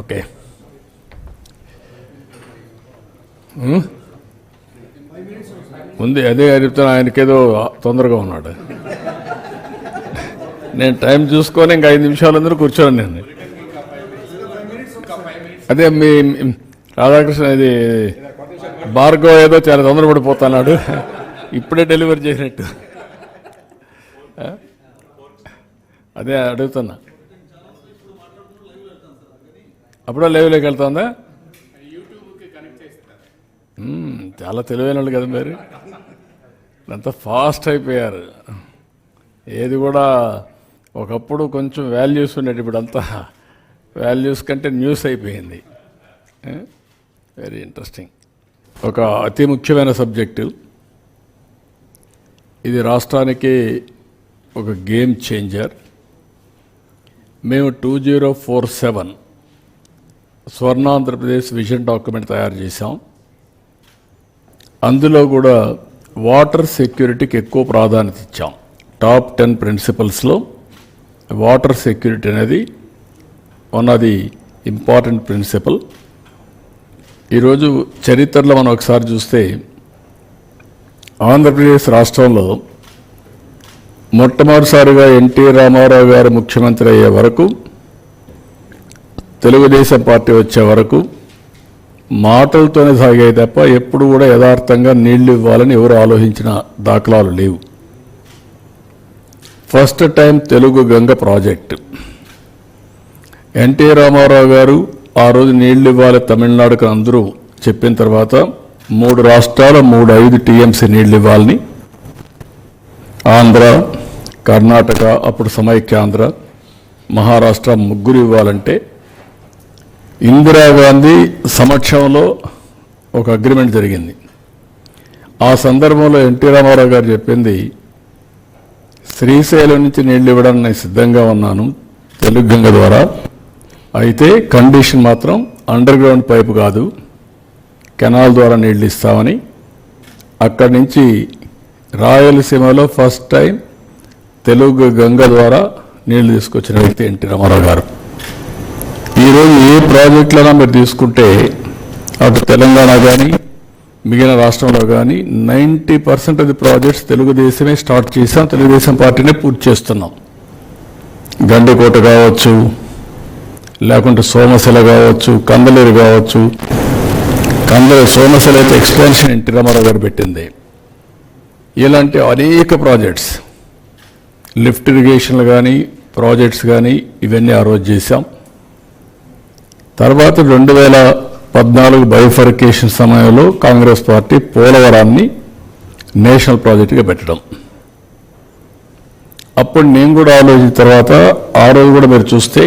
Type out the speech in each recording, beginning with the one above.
Okay hmm? ఉంది అదే చెప్తాను ఆయనకేదో తొందరగా ఉన్నాడు. నేను టైం చూసుకొని ఇంకా ఐదు నిమిషాలు అందరూ కూర్చోను నేను. అదే మీ రాధాకృష్ణ ఇది భార్గవ్ ఏదో చాలా తొందరపడిపోతున్నాడు. ఇప్పుడే డెలివరీ చేసినట్టు. అదే అడుగుతున్నా. అప్పుడే లైవ్లోకి వెళ్తుందా? చాలా తెలివైన వాళ్ళు కదా మీరు. అంతా ఫాస్ట్ అయిపోయారు. ఏది కూడా ఒకప్పుడు కొంచెం వాల్యూస్ ఉండేది ఇప్పుడు అంతా వాల్యూస్ కంటే న్యూస్ అయిపోయింది. Very interesting. ఒక అతి ముఖ్యమైన సబ్జెక్టు. ఇది రాష్ట్రానికి ఒక గేమ్ చేంజర్. మేము two zero four seven Swarna Andhra Pradesh vision document తయారు చేశాం. అందులో కూడా వాటర్ సెక్యూరిటీకి ఎక్కువ ప్రాధాన్యత ఇచ్చాం. టాప్ టెన్ ప్రిన్సిపల్స్లో వాటర్ సెక్యూరిటీ అనేది one of the important principle. ఈరోజు చరిత్రలో మనం ఒకసారి చూస్తే ఆంధ్రప్రదేశ్ రాష్ట్రంలో మొట్టమొదటిసారిగా ఎన్టీ రామారావు గారు ముఖ్యమంత్రి అయ్యే వరకు తెలుగుదేశం పార్టీ వచ్చే వరకు మాటలతోనే సాగాయి తప్ప ఎప్పుడు కూడా యథార్థంగా నీళ్ళు ఇవ్వాలని ఎవరు ఆలోచించిన దాఖలాలు లేవు. First time Telugu Ganga project. NT Rama Rao garu ఆ రోజు నీళ్ళు ఇవ్వాలి తమిళనాడుకు అందరూ చెప్పిన తర్వాత మూడు రాష్ట్రాల మూడు ఐదు టీఎంసీ నీళ్ళు ఇవ్వాలని ఆంధ్ర కర్ణాటక అప్పుడు సమైక్యాంధ్ర మహారాష్ట్ర ముగ్గురు ఇవ్వాలంటే ఇందిరాగాంధీ సమక్షంలో ఒక అగ్రిమెంట్ జరిగింది. ఆ సందర్భంలో ఎన్టీ రామారావు గారు చెప్పింది శ్రీశైలం నుంచి నీళ్ళు ఇవ్వడానికి నేను సిద్ధంగా ఉన్నాను తెలుగు గంగ ద్వారా. అయితే కండిషన్ మాత్రం అండర్ గ్రౌండ్ పైపు కాదు కెనాల్ ద్వారా నీళ్ళు ఇస్తామని. అక్కడి నుంచి రాయలసీమలో ఫస్ట్ టైం తెలుగు గంగ ద్వారా నీళ్ళు తీసుకొచ్చిన వ్యక్తి ఎన్టీ రామారావు గారు. ఈరోజు ఏ ప్రాజెక్టులైనా మీరు తీసుకుంటే అటు తెలంగాణ కానీ మిగిలిన రాష్ట్రంలో కానీ ninety percent of the projects తెలుగుదేశమే start చేసాం తెలుగుదేశం పార్టీనే పూర్తి చేస్తున్నాం. గండికోట కావచ్చు లేకుంటే సోమశిల కావచ్చు కందలేరు కావచ్చు. కందలేరు సోమశిల అయితే ఎక్స్పాన్షన్ ఎన్టీ రామారావు గారు పెట్టింది. ఇలాంటి అనేక ప్రాజెక్ట్స్ లిఫ్ట్ ఇరిగేషన్లు కానీ ప్రాజెక్ట్స్ కానీ ఇవన్నీ ఆ రోజు చేశాం. తర్వాత రెండు వేల పద్నాలుగు బైఫర్కేషన్ సమయంలో కాంగ్రెస్ పార్టీ పోలవరాన్ని నేషనల్ ప్రాజెక్టుగా పెట్టడం. అప్పుడు నేను కూడా ఆలోచించిన తర్వాత ఆ రోజు కూడా మీరు చూస్తే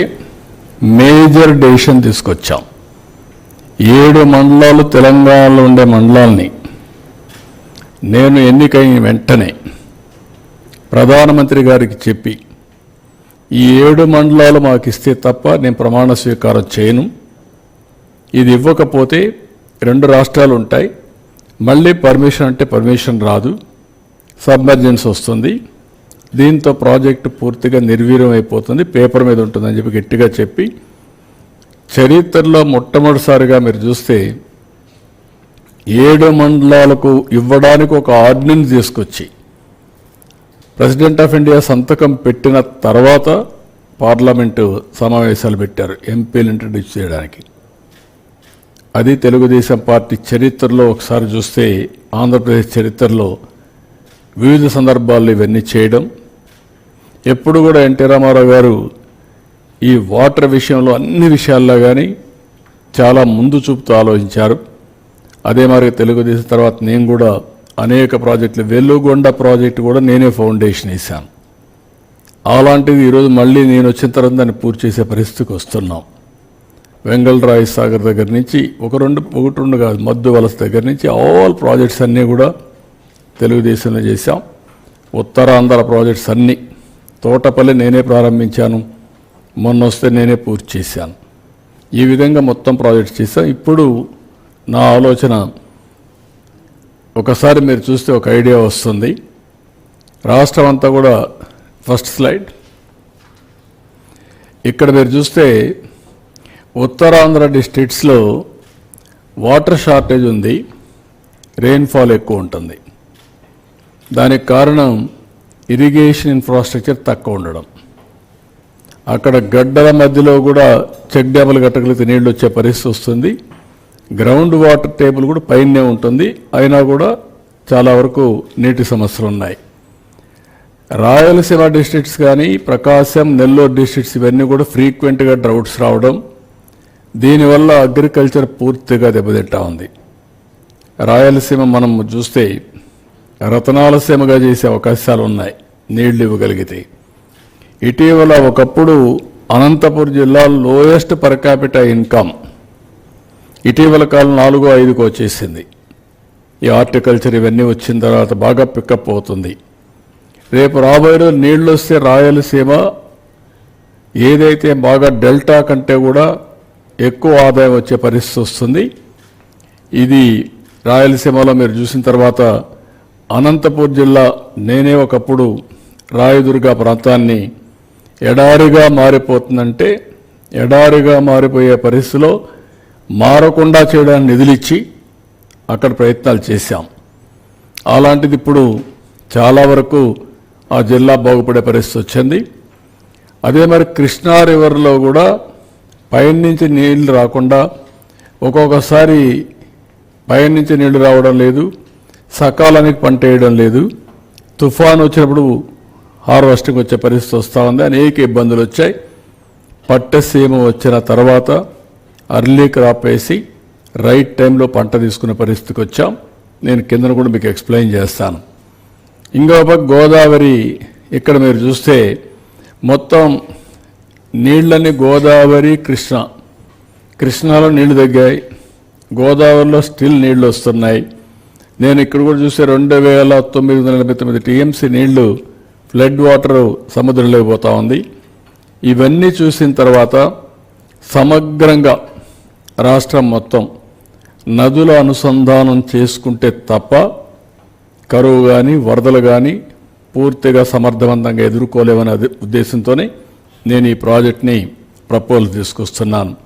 మేజర్ డెసిషన్ తీసుకొచ్చాం. ఏడు మండలాలు తెలంగాణలో ఉండే మండలాల్ని నేను ఎన్నికైన వెంటనే ప్రధానమంత్రి గారికి చెప్పి ఈ ఏడు మండలాలు మాకు ఇస్తే తప్ప నేను ప్రమాణ స్వీకారం చేయను. ఇది ఇవ్వకపోతే రెండు రాష్ట్రాలు ఉంటాయి. మళ్ళీ పర్మిషన్ అంటే పర్మిషన్ రాదు. సబ్మర్జెన్స్ వస్తుంది. దీంతో ప్రాజెక్టు పూర్తిగా నిర్వీర్యం అయిపోతుంది పేపర్ మీద ఉంటుందని చెప్పి గట్టిగా చెప్పి చరిత్రలో మొట్టమొదటిసారిగా మీరు చూస్తే ఏడు మండలాలకు ఇవ్వడానికి ఒక ఆర్డినెన్స్ తీసుకొచ్చి ప్రెసిడెంట్ ఆఫ్ ఇండియా సంతకం పెట్టిన తర్వాత పార్లమెంటు సమావేశాలు పెట్టారు. ఎంపీలు ఇంట్రడ్యూస్ చేయడానికి. అది తెలుగుదేశం పార్టీ చరిత్రలో ఒకసారి చూస్తే ఆంధ్రప్రదేశ్ చరిత్రలో వివిధ సందర్భాల్లో ఇవన్నీ చేయడం. ఎప్పుడు కూడా ఎన్టీ రామారావు గారు ఈ వాటర్ విషయంలో అన్ని విషయాల్లో కానీ చాలా ముందు చూపుతూ ఆలోచించారు. అదే మరి తెలుగుదేశం తర్వాత నేను కూడా అనేక ప్రాజెక్టులు వెల్లుగొండ ప్రాజెక్టు కూడా నేనే ఫౌండేషన్ వేశాను. అలాంటిది ఈరోజు మళ్ళీ నేను వచ్చిన తర్వాత దాన్ని పూర్తి చేసే పరిస్థితికి వస్తున్నాం. వెంగళరాయ్ సాగర్ దగ్గర నుంచి ఒక రెండు ఒకటి రెండు కాదు మద్దు వలస దగ్గర నుంచి ఆల్ ప్రాజెక్ట్స్ అన్నీ కూడా తెలుగుదేశంలో చేశాం. ఉత్తరాంధ్ర ప్రాజెక్ట్స్ అన్నీ. తోటపల్లి నేనే ప్రారంభించాను. మొన్న వస్తే నేనే పూర్తి చేశాను. ఈ విధంగా మొత్తం ప్రాజెక్ట్స్ చేశాం. ఇప్పుడు నా ఆలోచన ఒకసారి మీరు చూస్తే ఒక ఐడియా వస్తుంది. రాష్ట్రం అంతా కూడా ఫస్ట్ స్లైడ్. ఇక్కడ మీరు చూస్తే ఉత్తరాంధ్ర డిస్ట్రిక్ట్స్లో వాటర్ షార్టేజ్ ఉంది రెయిన్ఫాల్ ఎక్కువ ఉంటుంది. దానికి కారణం ఇరిగేషన్ ఇన్ఫ్రాస్ట్రక్చర్ తక్కువ ఉండడం. అక్కడ గడ్డల మధ్యలో కూడా చెక్ డ్యాములు కట్టగలిగితే నీళ్ళు వచ్చే పరిస్థితి వస్తుంది. గ్రౌండ్ వాటర్ టేబుల్ కూడా పైనే ఉంటుంది అయినా కూడా చాలా వరకు నీటి సమస్యలు ఉన్నాయి. రాయలసీమ డిస్ట్రిక్ట్స్ కానీ ప్రకాశం నెల్లూరు డిస్ట్రిక్ట్స్ ఇవన్నీ కూడా ఫ్రీక్వెంట్గా డ్రౌట్స్ రావడం దీనివల్ల అగ్రికల్చర్ పూర్తిగా దెబ్బతింటా ఉంది. రాయలసీమ మనం చూస్తే రతనాలసీమగా చేసే అవకాశాలు ఉన్నాయి నీళ్ళు ఇవ్వగలిగితే. ఇటీవల ఒకప్పుడు అనంతపురం జిల్లా లోయెస్ట్ పర్ ఇన్కమ్ ఇటీవల కాలం నాలుగో ఐదుకు వచ్చేసింది. ఈ హార్టికల్చర్ ఇవన్నీ వచ్చిన తర్వాత బాగా పికప్ అవుతుంది. రేపు రాబోయే రోజు నీళ్ళు వస్తే రాయలసీమ ఏదైతే బాగా డెల్టా కంటే కూడా ఎక్కువ ఆదాయం వచ్చే పరిస్థితి వస్తుంది. ఇది రాయలసీమలో మీరు చూసిన తర్వాత అనంతపూర్ జిల్లా నేనే ఒకప్పుడు రాయదుర్గ ప్రాంతాన్ని ఎడారిగా మారిపోతుందంటే ఎడారిగా మారిపోయే పరిస్థితిలో మారకుండా చేయడానికి నిధులిచ్చి అక్కడ ప్రయత్నాలు చేశాం. అలాంటిది ఇప్పుడు చాలా వరకు ఆ జిల్లా బాగుపడే పరిస్థితి వచ్చింది. అదే మరి కృష్ణా రివర్లో కూడా పైనుంచి నీళ్ళు రాకుండా ఒక్కొక్కసారి పైనుంచి నీళ్ళు రావడం లేదు సకాలానికి పంట వేయడం లేదు. తుఫాన్ వచ్చినప్పుడు హార్వెస్టింగ్ వచ్చే పరిస్థితి వస్తూ ఉంది. అనేక ఇబ్బందులు వచ్చాయి. పట్టసీమ వచ్చిన తర్వాత అర్లీ క్రాప్ వేసి రైట్ టైంలో పంట తీసుకునే పరిస్థితికి వచ్చాం. నేను కిందన కూడా మీకు ఎక్స్ప్లెయిన్ చేస్తాను. ఇంకో గోదావరి ఇక్కడ మీరు చూస్తే మొత్తం నీళ్ళని గోదావరి కృష్ణ. కృష్ణాలో నీళ్ళు తగ్గాయి. గోదావరిలో స్టిల్ నీళ్ళు వస్తున్నాయి. నేను ఇక్కడ కూడా చూస్తే రెండు వేల తొమ్మిది వందల ఎనభై తొమ్మిది టీఎంసీ నీళ్ళు ఫ్లడ్ వాటర్ సముద్రంలోకి పోతా ఉంది. ఇవన్నీ చూసిన తర్వాత సమగ్రంగా రాష్ట్రం మొత్తం నదుల అనుసంధానం చేసుకుంటే తప్ప కరువు కానీ వరదలు కానీ పూర్తిగా సమర్థవంతంగా ఎదుర్కోలేమనే ఉద్దేశంతోనే నేను ఈ ప్రాజెక్ట్ని ప్రపోజల్ తీసుకొస్తున్నాను.